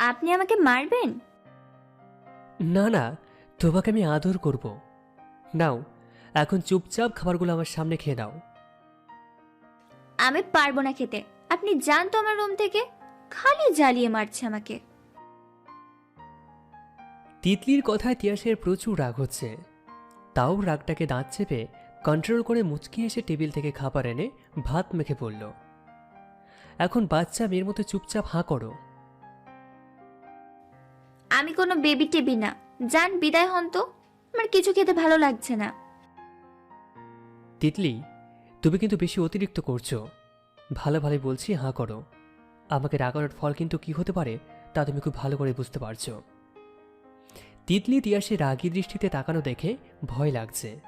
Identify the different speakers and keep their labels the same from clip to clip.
Speaker 1: আপনি আমাকে মারবেন?
Speaker 2: না না তোমাকে আমি আদর করব। নাও এখন চুপচাপ খাবারগুলো আমার সামনে খেয়ে নাও।
Speaker 1: আমি পারব না খেতে। আপনি যান তো আমার রুম থেকে। খালি জ্বালিয়ে মারছে আমাকে।
Speaker 2: তিতলির কথায় তিয়াসের প্রচুর রাগ হচ্ছে। তাও রাগটাকে দাঁত চেপে কন্ট্রোল করে মুচকি এসে টেবিল থেকে খাবার এনে ভাত মেখে পড়ল। এখন বাচ্চা মেয়ের মতো চুপচাপ হাঁ করো।
Speaker 1: আমি কোনো বেবি টেবি না। যান বিদায় হন তো। আমার কিছু খেতে ভালো লাগছে না।
Speaker 2: তিতলি তুমি কিন্তু বেশি অতিরিক্ত করছ। ভালো ভালো বলছি হাঁ করো। আমাকে রাগানোর ফল কিন্তু কি হতে পারে তা তুমি খুব ভালো করে বুঝতে পারছ। তিতলি তিয়াসে রাগী দৃষ্টিতে তাকানো দেখে ভয় লাগছে।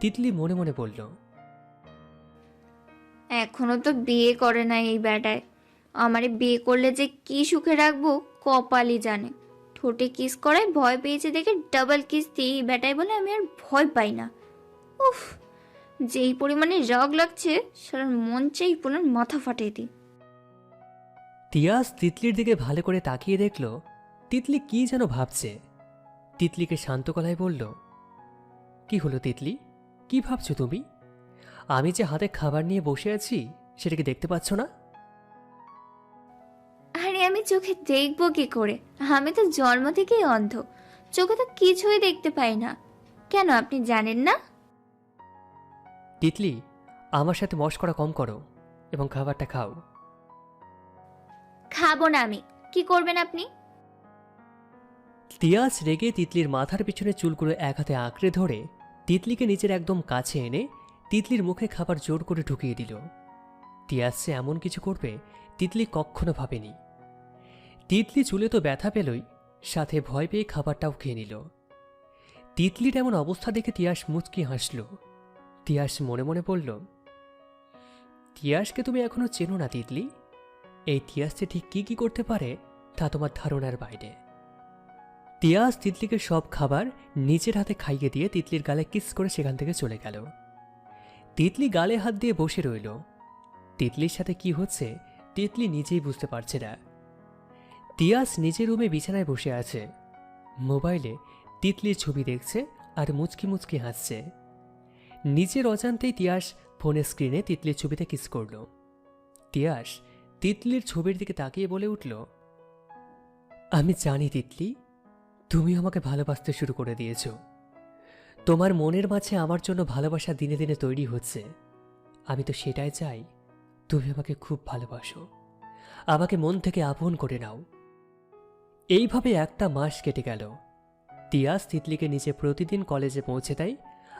Speaker 2: তিতলি মনে মনে বলল
Speaker 1: এখনও তো বিয়ে করে না এই বেটায়। আমারে বিয়ে করলে যে কি সুখে রাখব কপালই জানে। ঠোঁটে কিস করায় ভয় পেয়েছে দেখে ডাবল কিস দিয়ে বেটায় বলে, আমি আর ভয় পাই না। উফ, যেই পরিমাণে রাগ লাগছে সারা মন চাই পুনর মাথা ফাটিয়ে দিই।
Speaker 2: তিয়াস তিতলির দিকে ভালো করে তাকিয়ে দেখল, তিতলি কি যেন ভাবছে। তিতলিকে শান্ত গলায় বলল, কি হলো তিতলি? কি ভাবছ তুমি? আমি যে হাতে খাবার নিয়ে বসে আছি সেটাকে দেখতে পাচ্ছ না?
Speaker 1: আমি চোখে দেখব কি করে? আমি তো জন্ম থেকেই অন্ধ। চোখে তো কিছুই দেখতে পাই না। কেন আপনি জানেন না?
Speaker 2: তিতলি আমার সাথে মস্করা কম করো এবং খাবারটা খাও।
Speaker 1: খাব না আমি। কি করবেন আপনি?
Speaker 2: তিয়াস রেগে তিতলির মাথার পিছনে চুলগুলো এক হাতে আঁকড়ে ধরে তিতলিকে নিজের একদম কাছে এনে তিতলির মুখে খাবার জোর করে ঢুকিয়ে দিল। তিয়াস যে এমন কিছু করবে তিতলি কখনো ভাবেনি। তিতলি চুলে তো ব্যথা পেলই, সাথে ভয় পেয়ে খাবারটাও খেয়ে নিল। তিতলির এমন অবস্থা দেখে তিয়াস মুচকি হাসল। তিয়াস মনে মনে বলল, তিয়াসকে তুমি এখনও চেনো না তিতলি? এই তিয়াস যে ঠিক কী কী করতে পারে, তা তোমার ধারণার বাইরে। তিয়াস তিতলিকে সব খাবার নিজের হাতে খাইয়ে দিয়ে তিতলির গালে কিস করে সেখান থেকে চলে গেল। তিতলি গালে হাত দিয়ে বসে রইল। তিতলির সাথে কি হচ্ছে, তিতলি নিজেই বুঝতে পারছে না। তিয়াস নিজের রুমে বিছানায় বসে আছে। মোবাইলে তিতলির ছবি দেখছে আর মুচকি মুচকি হাসছে। নিজের অজান্তেই তিয়াস ফোনের স্ক্রিনে তিতলির ছবিতে কিস করল। তিয়াস তিতলির ছবির দিকে তাকিয়ে বলে উঠল, আমি জানি তিতলি, তুমি আমাকে ভালোবাসতে শুরু করে দিয়েছ। তোমার মনের মাঝে আমার জন্য ভালোবাসা দিনে দিনে তৈরি হচ্ছে। আমি তো সেটাই চাই, তুমি আমাকে খুব ভালোবাসো। আমাকে মন থেকে আপন করে নাও। এইভাবে একটা মাস কেটে গেল। তিয়াস তিতলিকে নিচে প্রতিদিন কলেজে পৌঁছে দেয়,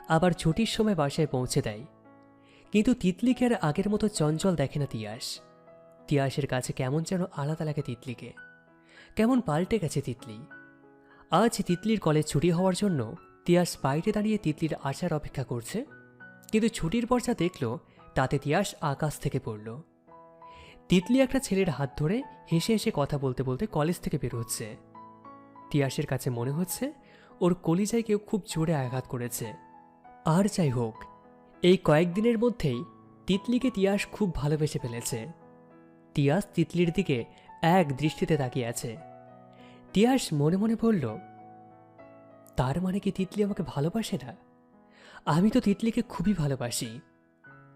Speaker 2: আবার ছুটির সময় বাসায় পৌঁছে দেয়। কিন্তু তিতলিকে আর আগের মতো চঞ্চল দেখে না তিয়াস। তিয়াসের কাছে কেমন যেন আলাদা লাগে তিতলিকে। কেমন পাল্টে গেছে তিতলি। আজ তিতলির কলেজ ছুটি হওয়ার জন্য তিয়াস বাইরে দাঁড়িয়ে তিতলির আসার অপেক্ষা করছে। কিন্তু ছুটির পর যা দেখল, তাতে তিয়াস আকাশ থেকে পড়ল। তিতলি একটা ছেলের হাত ধরে হেসে হেসে কথা বলতে বলতে কলেজ থেকে বের হচ্ছে। তিয়াসের কাছে মনে হচ্ছে ওর কলিজায় কেউ খুব জোরে আঘাত করেছে। আর যাই হোক, এই কয়েকদিনের মধ্যেই তিতলিকে তিয়াস খুব ভালোবেসে ফেলেছে। তিয়াস তিতলির দিকে এক দৃষ্টিতে তাকিয়ে আছে। তিয়াস মনে মনে বলল, তার মানে কি তিতলি আমাকে ভালোবাসে না? আমি তো তিতলিকে খুবই ভালোবাসি।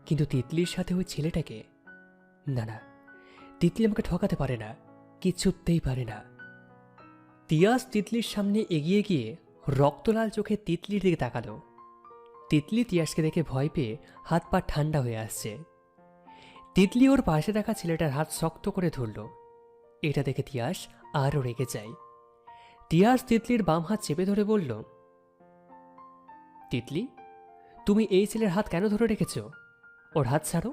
Speaker 2: কিন্তু তিতলির সাথে ওই ছেলেটাকে, না না তিতলি আমাকে ঠকাতে পারে না, কিচ্ছুতেই পারে না। তিয়াস তিতলির সামনে এগিয়ে গিয়ে রক্তলাল চোখে তিতলির দিকে তাকালো। তিতলি তিয়াসকে দেখে ভয় পেয়ে হাত পা ঠান্ডা হয়ে আসছে। তিতলি ওর পাশে থাকা ছেলেটার হাত শক্ত করে ধরল। এটা দেখে তিয়াস আরও রেগে যায়। তিয়াস তিতলির বাম হাত চেপে ধরে বলল, তিতলি, তুমি এই ছেলের হাত কেন ধরে রেখেছ? ওর হাত ছাড়ো।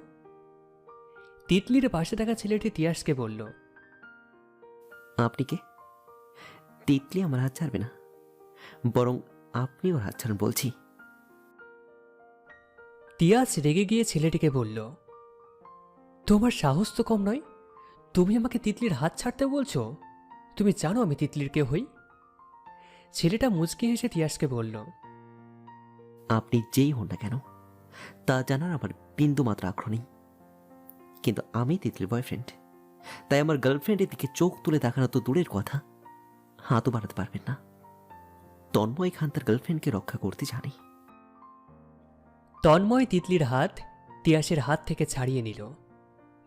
Speaker 2: তিতলির পাশে থাকা ছেলেটি তিয়াসকে বলল
Speaker 3: আপনি কে? তিতলি আমার হাত ছাড়বে না বরং আপনি ওর হাত ছাড়ুন বলছি।
Speaker 2: তিয়াস রেগে গিয়ে ছেলেটিকে বলল তোমার সাহস তো কম নয়? তুমি আমাকে তিতলির হাত ছাড়তে বলছো? তুমি জানো আমি তিতলির কে হই? ছেলেটা মুচকি হেসে তিয়াসকে বলল
Speaker 3: আপনি যেই হন না কেন তা জানার আমার বিন্দু মাত্র আগ্রহ নেই। কিন্তু আমি তিতলির বয়ফ্রেন্ড তাই আমার গার্লফ্রেন্ডের দিকে চোখ তুলে দেখানো তো দূরের কথা। হাতও বাড়াতে পারবেন না। তন্ময় খান তার গার্লফ্রেন্ডকে রক্ষা করতে জানে।
Speaker 2: তন্ময় তিতলির হাত তিয়াসের হাত থেকে ছাড়িয়ে নিল।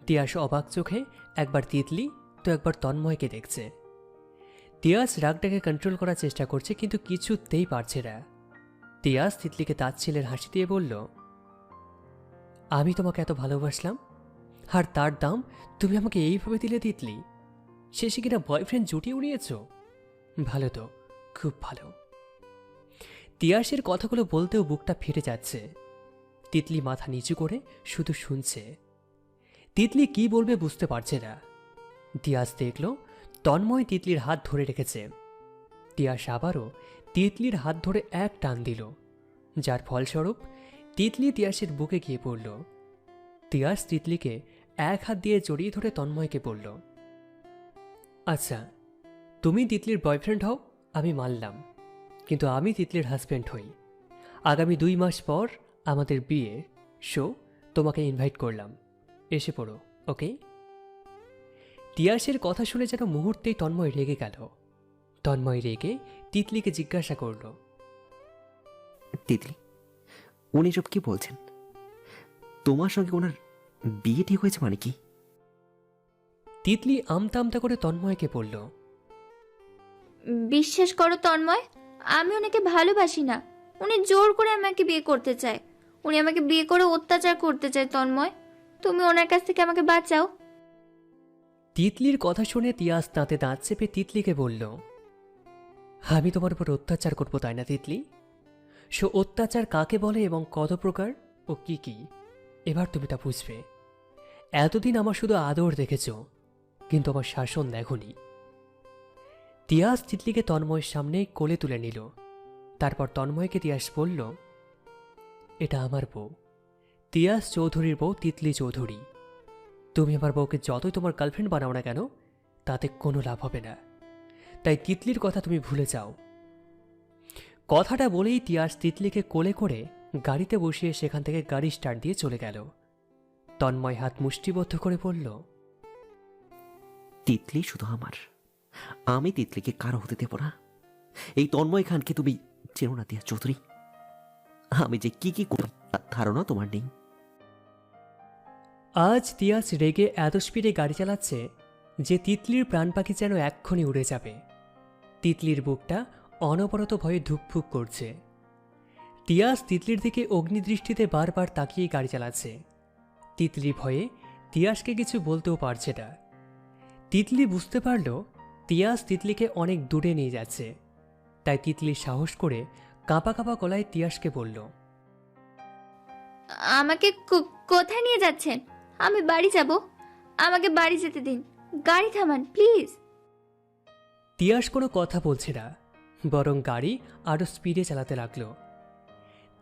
Speaker 2: তিয়াস অবাক চোখে একবার তিতলি, তো একবার তন্ময়কে দেখছে। তিয়াস রাগটাকে কন্ট্রোল করার চেষ্টা করছে, কিন্তু কিছুতেই পারছে না। তিয়াস তিতলিকে তাচ্ছিলের হাসি দিয়ে বলল, আমি তোমাকে এত ভালোবাসলাম আর তার দাম তুমি আমাকে এইভাবে দিলে তিতলি। শেষে কিনা বয়ফ্রেন্ড জুটিয়ে উড়িয়েছ? ভালো তো, খুব ভালো। তিয়াসের কথাগুলো বলতেও বুকটা ফেটে যাচ্ছে। তিতলি মাথা নিচু করে শুধু শুনছে। তিতলি কি বলবে বুঝতে পারছে না। তিয়াস দেখল, তন্ময় তিতলির হাত ধরে রেখেছে। তিয়াস আবারও তিতলির হাত ধরে এক টান দিল। যার ফলস্বরূপ তিতলি তিয়াসের বুকে গিয়ে পড়ল। তিয়াস তিতলিকে এক হাত দিয়ে জড়িয়ে ধরে তন্ময়কে বলল আচ্ছা তুমি তিতলির বয়ফ্রেন্ড হও, আমি মানলাম। কিন্তু আমি তিতলির হাজব্যান্ড হই। আগামী দুই মাস পর আমাদের বিয়ে। শো তোমাকে ইনভাইট করলাম। এসে পড়ো, ওকে? তিয়াসের কথা শুনে যেন মুহূর্তেই তন্ময় রেগে গেল। তন্ময় রেগে তিতলিকে জিজ্ঞাসা করল,
Speaker 3: তিতলি, উনি সব কি বলছেন? তোমার সঙ্গে ওনার বিয়ে ঠিক হয়েছে মানে কি?
Speaker 2: তিতলি আমতা আমতা করে তন্ময়কে বলল
Speaker 1: বিশ্বাস করো তন্ময় আমি ওনাকে ভালোবাসি না। উনি জোর করে আমাকে বিয়ে করতে চায়। উনি আমাকে বিয়ে করে অত্যাচার করতে চায় তন্ময়। তুমি ওনার কাছ থেকে আমাকে বাঁচাও।
Speaker 2: তিতলির কথা শুনে তিয়াস তাঁতে দাঁত চেপে তিতলিকে বলল আমি তোমার উপর অত্যাচার করব তাই না তিতলি? সো অত্যাচার কাকে বলে এবং কত প্রকার ও কি কি? এবার তুমি তা বুঝবে। এতদিন আমার শুধু আদর দেখেছ, কিন্তু আমার শাসন দেখনি। তিয়াস তিতলিকে তন্ময়ের সামনেই কোলে তুলে নিল। তারপর তন্ময়কে তিয়াস বলল, এটা আমার বউ। তিয়াস চৌধুরীর বউ তিতলি চৌধুরী। তুমি আমার বউকে যতই তোমার গার্লফ্রেন্ড বানাও না কেন, তাতে কোনো লাভ হবে না। তাই তিতলির কথা তুমি ভুলে যাও। কথাটা বলেই তিয়াস তিতলিকে কোলে করে গাড়িতে বসিয়ে সেখান থেকে গাড়ি স্টার্ট দিয়ে চলে গেল। তন্ময় হাত মুষ্টিবদ্ধ করে বলল
Speaker 3: তিতলি শুধু আমার। আমি তিতলিকে কারও হতে দেব না। এই তন্ময় খানকে তুমি চেনো না দিয়া চৌধুরী। আমি যে কি কি করি তার ধারণা তোমার নেই।
Speaker 2: আজ তিয়াস রেগে এত স্পিডে গাড়ি চালাচ্ছে যে তিতলির প্রাণ পাখি যেন এক্ষুনি উড়ে যাবে। তিতলির বুকটা অনবরত ভয়ে ধুকফুক করছে। তিয়াস তিতলির দিকে অগ্নিদৃষ্টিতে বারবার তাকিয়ে গাড়ি চালাচ্ছে। তিতলি ভয়ে তিয়াসকে কিছু বলতেও পারছে না। তিতলি বুঝতে পারল তিয়াস তিতলিকে অনেক দূরে নিয়ে যাচ্ছে। তাই তিতলি সাহস করে কাঁপা কাঁপা গলায় তিয়াসকে বলল
Speaker 1: আমাকে কোথায় নিয়ে যাচ্ছেন? আমি বাড়ি যাব। আমাকে বাড়ি যেতে দিন। গাড়ি থামান প্লিজ।
Speaker 2: তিয়াস কোনো কথা বলছে না বরং গাড়ি আরও স্পিডে চালাতে লাগল।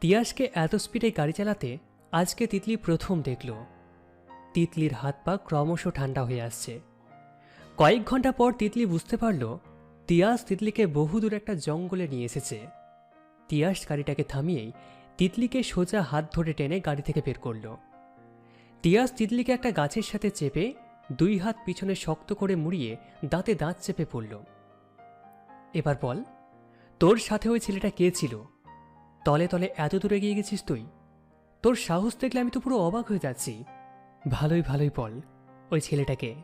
Speaker 2: তিয়াসকে এত স্পিডে গাড়ি চালাতে আজকে তিতলি প্রথম দেখল। তিতলির হাত পা ক্রমশ ঠান্ডা হয়ে আসছে। কয়েক ঘণ্টা পর তিতলি বুঝতে পারল, তিয়াস তিতলিকে বহুদূর একটা জঙ্গলে নিয়ে এসেছে। তিয়াস গাড়িটাকে থামিয়েই তিতলিকে সোজা হাত ধরে টেনে গাড়ি থেকে বের করল। তিয়াস তিতলিকে একটা গাছের সাথে চেপে দুই হাত পিছনে শক্ত করে মুড়িয়ে দাঁতে দাঁত চেপে পড়ল। এবার বল, তোর সাথে ওই ছেলেটা কে ছিল? তলে তলে এত দূরে গিয়ে গেছিস তুই? তোর সাহস দেখলে আমি তো পুরো অবাক হয়ে যাচ্ছি। ভালোই ভালোই বল, ওই ছেলেটাকে।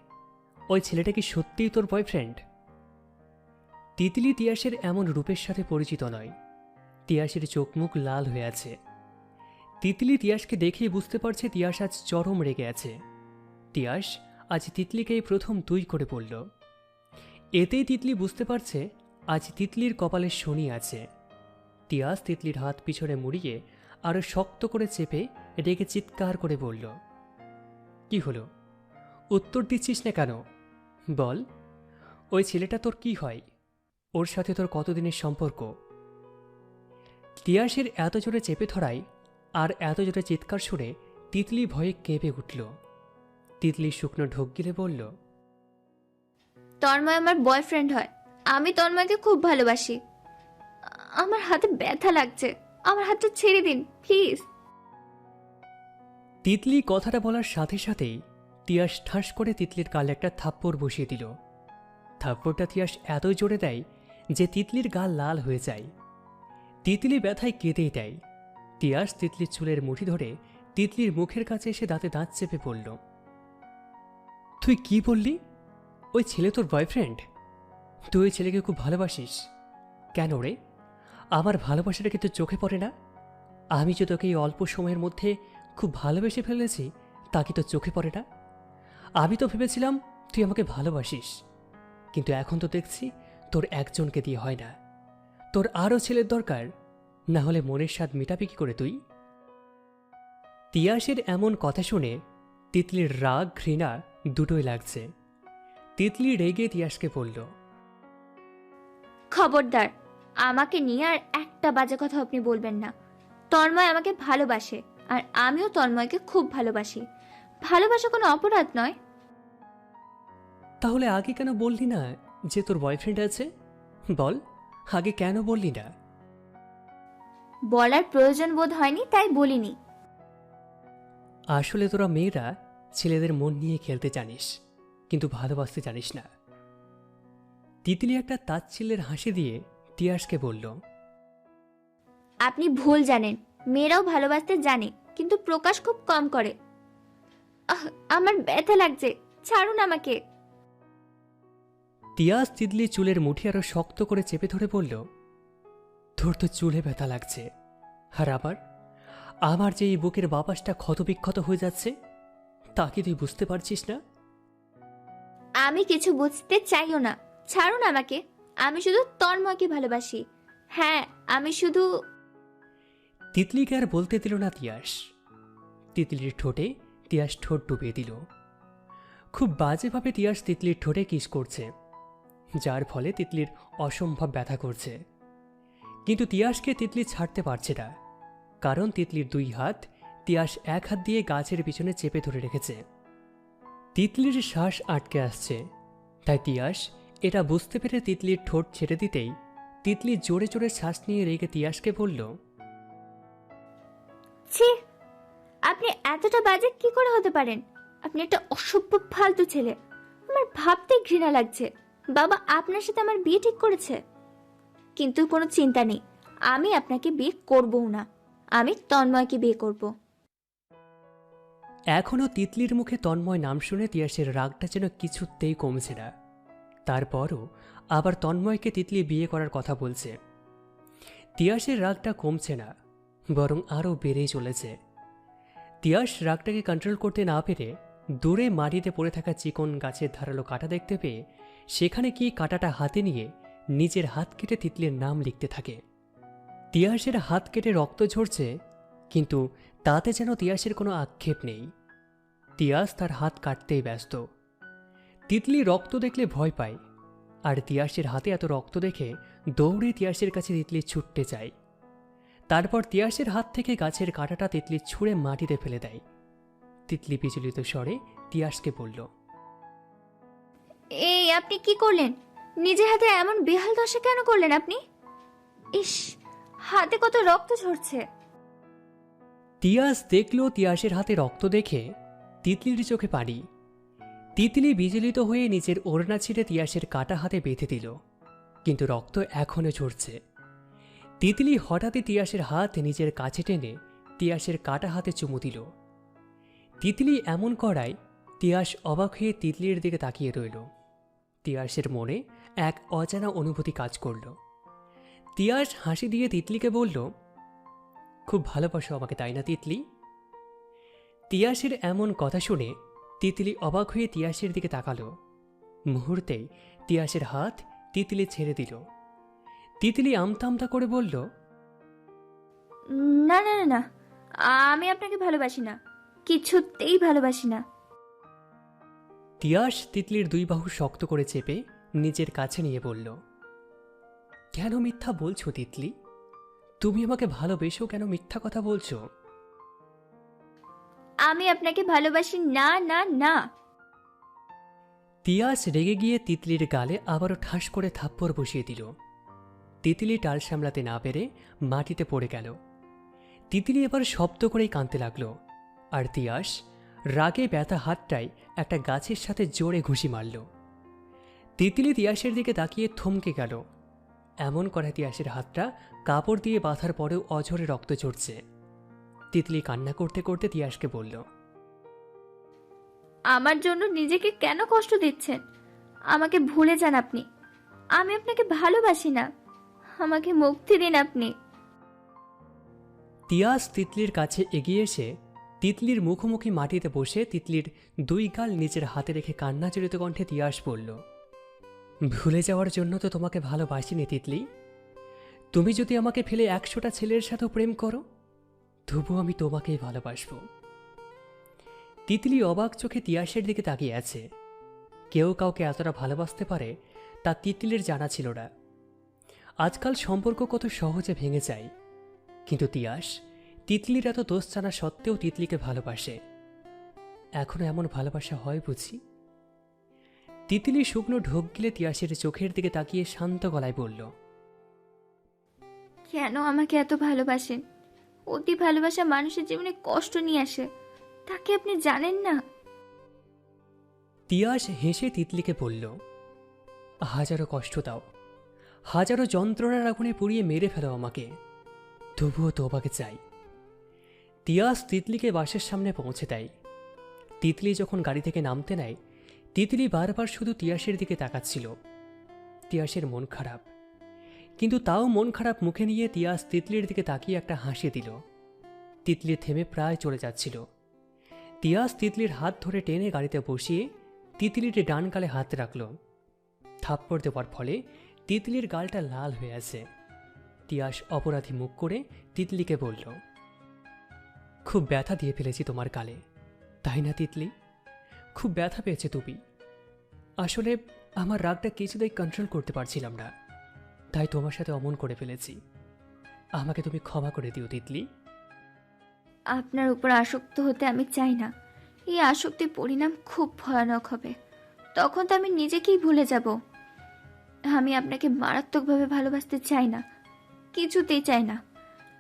Speaker 2: ওই ছেলেটা কি সত্যিই তোর বয়ফ্রেন্ড তিতলি তিয়াসের এমন রূপের সাথে পরিচিত নয়। তিয়াসের চোখ মুখ লাল হয়ে আছে। তিতলি তিয়াসকে দেখেই বুঝতে পারছে তিয়াস আজ চরম রেগে আছে। তিয়াস আজ তিতলিকেই প্রথম তুই করে পড়ল এতেই তিতলি বুঝতে পারছে আজ তিতলির কপালে শনি আছে। তিয়াস তিতলির হাত পিছনে মুড়িয়ে আরও শক্ত করে চেপে রেগে চিৎকার করে বলল, কি হলো? উত্তর দিচ্ছিস না কেন? বল, ওই ছেলেটা তোর কি হয়? ওর সাথে তোর কতদিনের সম্পর্ক? তিয়াসের এত জোরে চেপে ধরায় আর এত জোরে চিৎকার শুনে তিতলি ভয়ে কেঁপে উঠল। তিতলি শুকনো ঢোক গিলে বলল,
Speaker 1: তন্ময় আমার বয়ফ্রেন্ড হয়। আমি তন্ময়কে খুব ভালোবাসি। আমার হাতে ব্যথা লাগছে। আমার হাতটা ছেড়ে দিন, প্লিজ।
Speaker 2: তিতলি কথাটা বলার সাথে সাথেই তিয়াস ঠাস করে তিতলির গালে একটা থাপ্পড় বসিয়ে দিল। থাপ্পড়টা তিয়াস এতই জোরে দেয় যে তিতলির গাল লাল হয়ে যায়। তিতলি ব্যথায় কেঁদেই দেয়। তিয়াস তিতলির চুলের মুঠি ধরে তিতলির মুখের কাছে এসে দাঁতে দাঁত চেপে পড়ল তুই কি বললি? ওই ছেলে তোর বয়ফ্রেন্ড তুই ওই ছেলেকে খুব ভালোবাসিস। কেন রে? আমার ভালোবাসাটা কিন্তু চোখে পড়ে না। আমি যে তোকে এই অল্প সময়ের মধ্যে খুব ভালোবেসে ফেলেছি, তা কি তো চোখে পড়ে না। আমি তো ভেবেছিলাম তুই আমাকে ভালোবাসিস, কিন্তু এখন তো দেখছি তোর একজনকে দিয়ে হয় না। তোর আরও ছেলের দরকার, না হলে মনের স্বাদ মেটাবি কি করে তুই? তিয়াসের এমন কথা শুনে তিতলির রাগ, ঘৃণা দুটোই লাগছে। তিতলি রেগে তিয়াসকে বলল,
Speaker 1: খবরদার আমাকে নিয়ে আর একটা বাজে কথা আপনি বলবেন না। তন্ময় আমাকে ভালোবাসে আর আমিও তন্ময়কে খুব ভালোবাসি। ভালোবাসা কোনো অপরাধ নয়।
Speaker 2: তাহলে আগে কেন বললি না যে তোর বয়ফ্রেন্ড আছে? বল আগে কেন বললি না?
Speaker 1: বলার প্রয়োজন বোধ হয়নি তাই বলিনি।
Speaker 2: আসলে তোরা মেয়েরা ছেলেদের মন নিয়ে খেলতে জানিস কিন্তু ভালোবাসতে জানিস না। তিতলি একটা তাচ্ছিল্যের হাসি দিয়ে তিয়াসকে বলল
Speaker 1: আপনি ভুল জানেন মেয়েরাও ভালোবাসতে জানে কিন্তু প্রকাশ খুব কম করে। আহ, আমার ব্যথা লাগছে ছাড়ুন আমাকে।
Speaker 2: তিয়াস তিদলি চুলের মুঠি আরও শক্ত করে চেপে ধরে বলল তোর তো চুলে ব্যথা লাগছে। আর আবার আমার যে এই বুকের বাপাসটা ক্ষতবিক্ষত হয়ে যাচ্ছে তা কি তুই বুঝতে পারছিস না?
Speaker 1: আমি কিছু বুঝতে চাইও না ছাড়ুন আমাকে। আমি শুধু তন্ময়কে ভালোবাসি। হ্যাঁ আমি শুধু
Speaker 2: তিতলিকে আর বলতে দিল না তিয়াস। তিতলির ঠোঁটে তিয়াস ঠোঁট ডুবিয়ে দিল। খুব বাজেভাবে তিয়াস তিতলির ঠোঁটে কিস করছে, যার ফলে তিতলির অসম্ভব ব্যথা করছে। কিন্তু তিয়াসকে তিতলি ছাড়তে পারছে না, কারণ তিতলির দুই হাত তিয়াস এক হাত দিয়ে গাছের পিছনে চেপে ধরে রেখেছে। তিতলির শ্বাস আটকে আসছে, তাই তিয়াস এটা বুঝতে পেরে তিতলির ঠোঁট ছেড়ে দিতেই তিতলি জোরে জোরে শ্বাস নিয়ে রেগে তিয়াসকে বলল
Speaker 1: ছি আপনি এতটা বাজে কি করে হতে পারেন? আপনি একটা অসভ্য ফালতু ছেলে। আমার ভাবতে ঘৃণা লাগছে। বাবা আপনার সাথে আমার বিয়ে ঠিক করেছে। কিন্তু কোনো চিন্তা নেই। আমি আপনাকে বিয়ে করবও না। আমি তন্ময়কে বিয়ে করব।
Speaker 2: এখনও তিতলির মুখে তন্ময় নাম শুনে তিয়াসের রাগটা যেন কিছুতেই কমছে না। তারপরও আবার তন্ময়কে তিতলি বিয়ে করার কথা বলছে। তিয়াসের রাগটা কমছে না, বরং আরও বেড়েই চলেছে। তিয়াস রাগটাকে কন্ট্রোল করতে না পেরে দূরে মাটিতে পড়ে থাকা চিকন গাছের ধারালো কাটা দেখতে পেয়ে সেখানে গিয়ে কাটাটা হাতে নিয়ে নিজের হাত কেটে তিতলির নাম লিখতে থাকে। তিয়াসের হাত কেটে রক্ত ঝরছে, কিন্তু তাতে যেন তিয়াসের কোনো আক্ষেপ নেই। তিয়াস তার হাত কাটতেই ব্যস্ত। তিতলি রক্ত দেখলে ভয় পায় আর তিয়াসের হাতে এত রক্ত দেখে দৌড়ে তিয়াসের কাছে তিতলি ছুটতে চায় তারপর তিয়াসের হাত থেকে গাছের কাঁটাটা তিতলি ছুঁড়ে মাটিতে ফেলে দেয়। তিতলি বিচলিত স্বরে তিয়াসকে বলল
Speaker 1: এই আপনি কি করলেন? নিজে হাতে এমন বেহাল দশা কেন করলেন আপনি? ইস হাতে কত রক্ত ঝরছে!
Speaker 2: তিয়াস দেখল তিয়াসের হাতে রক্ত দেখে তিতলির চোখে পানি তিতলি বিচলিত হয়ে নিজের ওড়না ছিঁড়ে তিয়াসের কাটা হাতে বেঁধে দিল। কিন্তু রক্ত এখনও ঝরছে। তিতলি হঠাৎই তিয়াসের হাত নিজের কাছে টেনে তিয়াসের কাটা হাতে চুমু দিল। তিতলি এমন করায় তিয়াস অবাক হয়ে তিতলির দিকে তাকিয়ে রইল। তিয়াসের মনে এক অজানা অনুভূতি কাজ করল। তিয়াস হাসি দিয়ে তিতলিকে বলল, খুব ভালোবাসো আমাকে, তাই না তিতলি? তিয়াসের এমন কথা শুনে তিতলি অবাক হয়ে তিয়াসের দিকে তাকালো। মুহূর্তেই তিয়াসের হাত তিতলি ছেড়ে দিল। তিতলি আমতা আমতা করে বলল
Speaker 1: না না না না আমি আপনাকে ভালোবাসি না কিছুতেই ভালোবাসি না।
Speaker 2: তিয়াস তিতলির দুই বাহু শক্ত করে চেপে নিজের কাছে নিয়ে বলল কেন মিথ্যা বলছো তিতলি? তুমি আমাকে ভালোবেসো কেন মিথ্যা কথা বলছো?
Speaker 1: আমি আপনাকে ভালোবাসি, না না না।
Speaker 2: তিয়াস রেগে গিয়ে তিতলির গালে আবারও ঠাস করে থাপ্পড় বসিয়ে দিল। তিতলি টাল সামলাতে না পেরে মাটিতে পড়ে গেল। তিতলি এবার শব্দ করেই কাঁদতে লাগল। আর তিয়াস রাগে ব্যথা হাতটাই একটা গাছের সাথে জোরে ঘুষি মারল। তিতলি তিয়াসের দিকে তাকিয়ে থমকে গেল। এমন করে তিয়াসের হাতটা কাপড় দিয়ে বাঁধার পরেও অঝরে রক্ত চড়ছে তিতলি কান্না করতে করতে তিয়াসকে বলল
Speaker 1: আমার জন্য নিজেকে কেন কষ্ট দিচ্ছেন? আমাকে ভুলে যান আপনি। আমি আপনাকে ভালোবাসি না। আমাকে মুক্তি দিন আপনি।
Speaker 2: তিয়াস তিতলির কাছে এগিয়ে এসে তিতলির মুখোমুখি মাটিতে বসে তিতলির দুই গাল নিজের হাতে রেখে কান্না জড়িত কণ্ঠে তিয়াস বলল ভুলে যাওয়ার জন্য তো তোমাকে ভালোবাসিনি তিতলি। তুমি যদি আমাকে ফেলে একশোটা ছেলের সাথেও প্রেম করো তবু আমি তোমাকেই ভালোবাসব। তিতলি অবাক চোখে তিয়াসের দিকে তাকিয়ে আছে। কেউ কাউকে এতটা ভালোবাসতে পারে তা তিতলির জানা ছিল না। আজকাল সম্পর্ক কত সহজে ভেঙে যায়। কিন্তু তিয়াস, তিতলির এত দোষ জানা সত্ত্বেও তিতলিকে ভালোবাসে। এখনও এমন ভালোবাসা হয় বুঝি? তিতলি শুকনো ঢোক গিলে তিয়াসের চোখের দিকে তাকিয়ে শান্ত গলায় বলল,
Speaker 1: কেন আমাকে এত ভালোবাসেন? অতি ভালোবাসা মানুষের জীবনে কষ্ট নিয়ে আসে। তাকে আপনি জানেন না?
Speaker 2: তিয়াস হেসে তিতলিকে বলল, হাজারো কষ্ট দাও। হাজারো যন্ত্রণার আগুনে পুড়িয়ে মেরে ফেলো আমাকে। তবুও তোমাকে চাই। তিয়াস তিতলিকে বাসের সামনে পৌঁছে দেয়। তিতলি যখন গাড়ি থেকে নামতে নেয়, তিতলি বারবার শুধু তিয়াসের দিকে তাকাচ্ছিল। তিয়াসের মন খারাপ। কিন্তু তাও মন খারাপ মুখে নিয়ে তিয়াস তিতলির দিকে তাকিয়ে একটা হাসি দিল। তিতলি থেমে প্রায় চলে যাচ্ছিল। তিয়াস তিতলির হাত ধরে টেনে গাড়িতে বসিয়ে তিতলির ডান গালে হাত রাখল। থাপ্পড় দেওয়ার ফলে তিতলির গালটা লাল হয়ে আছে। তিয়াস অপরাধী মুখ করে তিতলিকে বলল, খুব ব্যথা দিয়ে ফেলেছি তোমার গালে, তাই না তিতলি? খুব ব্যথা পেয়েছে তুমি। আসলে আমার রাগটা কিছুতেই কন্ট্রোল করতে পারছিলাম না। তাই তোমার সাথে অমন করে ফেলেছি। আমাকে তুমি ক্ষমা করে দিও তিতলি।
Speaker 1: আপনার উপর আসক্ত হতে আমি চাই না। এই আসক্তির পরিণাম খুব ভয়ানক হবে। তখন তো আমি নিজেকেই ভুলে যাব। আমি আপনাকে মারাত্মকভাবে ভালোবাসতে চাই না। কিছুতেই চাই না।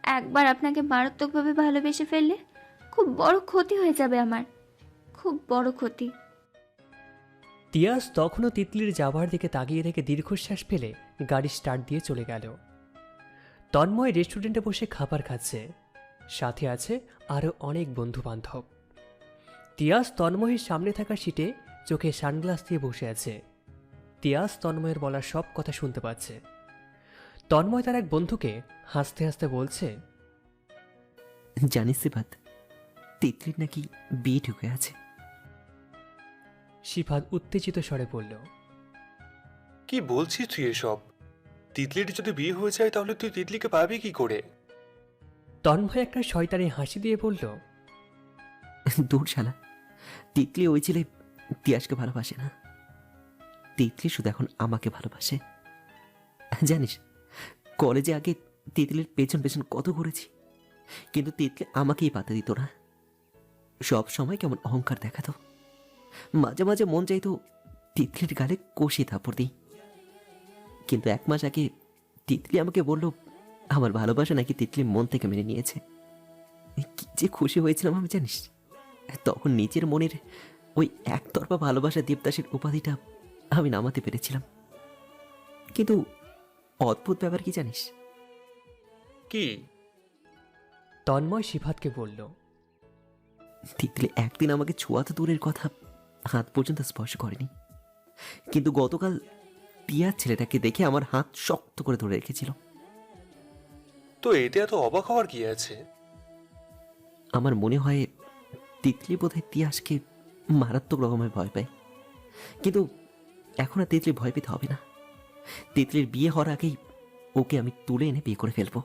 Speaker 1: একবার আপনাকে মারাত্মকভাবে ভালোবেসে ফেললে খুব বড় ক্ষতি হয়ে যাবে আমার। খুব বড় ক্ষতি।
Speaker 2: তিয়াস তখনও তিতলির যাবার দিকে তাকিয়ে রেখে দীর্ঘশ্বাস ফেলে গাড়ি স্টার্ট দিয়ে চলে গেল। তন্ময় রেস্টুরেন্টে বসে খাবার খাচ্ছে। সাথে আছে আরও অনেক বন্ধু বান্ধব তিয়াস তন্ময়ের সামনে থাকা সিটে চোখে সানগ্লাস দিয়ে বসে আছে। তিয়াস তন্ময়ের বলা সব কথা শুনতে পাচ্ছে। তন্ময় তার এক বন্ধুকে হাসতে হাসতে বলছে
Speaker 3: জানিস সিফাত তিতলির নাকি বিয়ে ঢুকে আছে।
Speaker 2: শিফাত উত্তেজিত স্বরে বলল
Speaker 4: কি বলছিস তুই এসব? তিতলির যদি বিয়ে হয়ে যায় তাহলে তুই তিতলিকে পাবি কি করে?
Speaker 2: তন্ময় একটা শয়তানি হাসি দিয়ে বলল
Speaker 3: দূর শালা। তিতলি ওই ছেলে তিয়াসকে ভালোবাসে না। তিতলি শুধু এখন আমাকে ভালোবাসে। জানিস কলেজে আগে তিতলির পেছন পেছন কত ঘুরেছি। কিন্তু তিতলি আমাকেই পাতে দিত না। সব সময় কেমন অহংকার দেখাতো। মাঝে মাঝে মন চাইতো তিতলির গালে কষি থাপড় দিই। কিন্তু এক মাস আগে তিতলি আমাকে বলল আমার ভালোবাসা নাকি তিতলি মন থেকে মেনে নিয়েছে। কি যে খুশি হয়েছিলাম আমি জানিস। তখন নিজের মনের ওই একতরফা ভালোবাসা দেবদাসের উপাধিটা আমি নামাতে পেরেছিলাম। কিন্তু অদ্ভুত ব্যাপার কি জানিস?
Speaker 4: কি?
Speaker 2: তন্ময় শিফাতকে বলল
Speaker 3: তিতলি একদিন আমাকে ছোঁয়াতে দূরের কথা হাত পর্যন্ত স্পর্শ করেনি। কিন্তু গতকাল টিয়ার ছেলেটাকে দেখে আমার হাত শক্ত করে ধরে রেখেছিল।
Speaker 4: তো এতে এত অবাক হওয়ার কি আছে?
Speaker 3: আমার মনে হয় তিতলি বোধহয় তিয়াসকে মারাত্মক রকমের ভয় পায়। কিন্তু এখন আর তিতলি ভয় পেতে হবে না। তিতলির বিয়ে হওয়ার আগেই ওকে আমি তুলে এনে বিয়ে করে ফেলব।